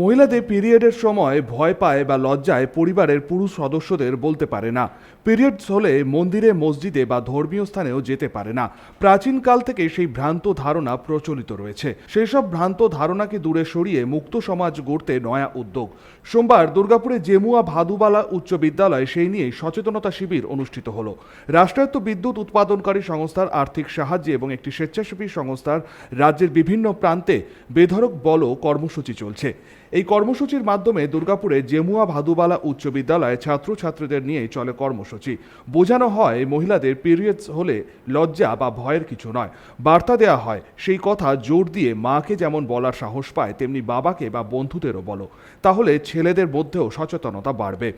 মহিলাদের পিরিয়ডের সময় ভয় পায় বা লজ্জায় পরিবারের পুরুষ সদস্যদের বলতে পারে না। পিরিয়ডস হলে মন্দিরে, মসজিদে বা ধর্মীয় স্থানেও যেতে পারে না। প্রাচীনকাল থেকে সেই ভ্রান্ত ধারণা প্রচলিত রয়েছে। সেই সব ভ্রান্ত ধারণাকে দূরে সরিয়ে মুক্ত সমাজ গড়তে নয়া উদ্যোগ। সোমবার দুর্গাপুরে জেমুয়া ভাদুবালা উচ্চ বিদ্যালয়ে সেই নিয়ে সচেতনতা শিবির অনুষ্ঠিত হলো। রাষ্ট্রায়ত্ত বিদ্যুৎ উৎপাদনকারী সংস্থার আর্থিক সাহায্যে এবং একটি স্বেচ্ছাসেবী সংস্থার রাজ্যের বিভিন্ন প্রান্তে বেধরক বল কর্মসূচি চলছে। এই কর্মসূচির মাধ্যমে দুর্গাপুরে জেমুয়া ভাদুবালা উচ্চ বিদ্যালয়ে ছাত্রছাত্রীদের নিয়ে চলে কর্মসূচি। বোঝানো হয়, মহিলাদের পিরিয়ডস হলে লজ্জা বা ভয়ের কিছু নয়। বার্তা দেওয়া হয়, সেই কথা জোর দিয়ে মাকে যেমন বলার সাহস পায়, তেমনি বাবাকে বা বন্ধুদেরও বলো। তাহলে ছেলেদের মধ্যেও সচেতনতা বাড়বে।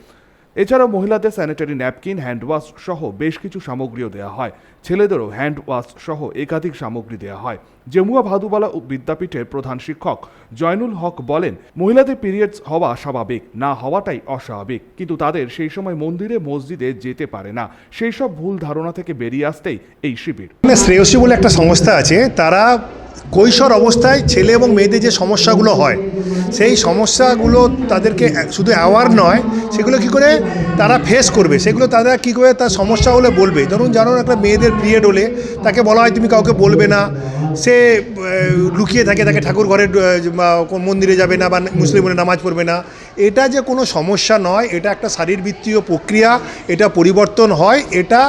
এছাড়াও মহিলাদের স্যানিটারি ন্যাপকিন হ্যান্ড ওয়াশ সহ বেশ কিছু সামগ্রীও দেওয়া হয়। ছেলেদেরও হ্যান্ড ওয়াশ সহ একাধিক সামগ্রী দেওয়া হয়। জেমুয়া ভাদুবালা বিদ্যাপীঠের প্রধান শিক্ষক জয়নুল হক বলেন, মহিলাদের পিরিয়ডস হওয়া স্বাভাবিক, না হওয়াটাই অস্বাভাবিক। কিন্তু তাদের সেই সময় মন্দিরে, মসজিদে যেতে পারে না। সেই সব ভুল ধারণা থেকে বেরিয়ে আসতেই এই শিবির। মানে শ্রেয়সী বলে একটা সংস্থা আছে, তারা কৈশোর অবস্থায় ছেলে এবং মেয়েদের যে সমস্যাগুলো হয়, সেই সমস্যাগুলো তাদেরকে শুধু অ্যাওয়ার নয়, সেগুলো কি করে তারা ফেস করবে? সেগুলো তারা কি করে তার সমস্যা হলে বলবে? ধরুন জানো একটা মেয়েদের পিরিয়ড হলে তাকে বলা হয় তুমি কাউকে বলবে না, সে লুকিয়ে থাকে, তাকে ঠাকুর কোন মন্দিরে যাবে না বা মুসলিম নামাজ পড়বে না। এটা যে কোনো সমস্যা নয়, এটা একটা শারীরবৃত্তীয় প্রক্রিয়া, এটা পরিবর্তন হয়, এটা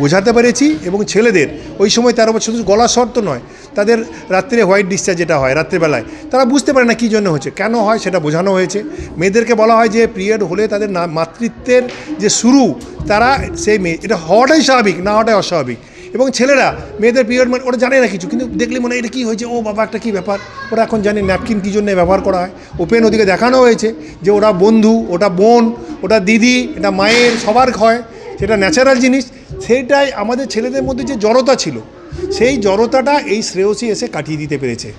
বোঝাতে পেরেছি এবং ছেলেদের, ওই সময় তেরো বছর শুধু গলা শর্ত নয়, তাদের রাত্রে হোয়াইট ডিসচার্জ যেটা হয় রাত্রেবেলায়, তারা বুঝতে পারে না কী জন্য হচ্ছে কেন হয় সেটা বোঝানো হয়েছে। মেয়েদেরকে বলা হয় যে পিরিয়ড হলে তাদের না, মাতৃত্বের যে শুরু, তারা সেই মেয়ে, এটা হওয়াটাই স্বাভাবিক, না হওয়াটাই অস্বাভাবিক। এবং ছেলেরা, মেয়েদের পিরিয়ড মানে ওরা জানে না কিছু, কিন্তু দেখলে মনে হয় এটা কী হয়েছে, ও বাবা একটা কী ব্যাপার, ওরা এখন জানে ন্যাপকিন কী জন্য ব্যবহার করা হয়। ওপেন ওদিকে দেখানো হয়েছে যে ওরা বন্ধু, ওটা বোন, ওটা দিদি, এটা মায়ের সবার হয়, সেটা ন্যাচারাল জিনিস সেইটাই আমাদের ছেলেদের মধ্যে যে জড়তা ছিল সেই জড়তাটা এই শ্রেয়সী এসে কাটিয়ে দিতে পেরেছে।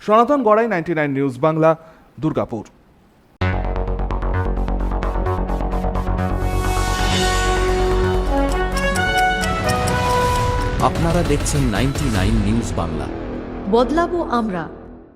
Sanatan Garai ninety nine news Bangla Durgapur. আপনারা দেখছেন নাইনটি নিউজ বাংলা। বদলাবো আমরা।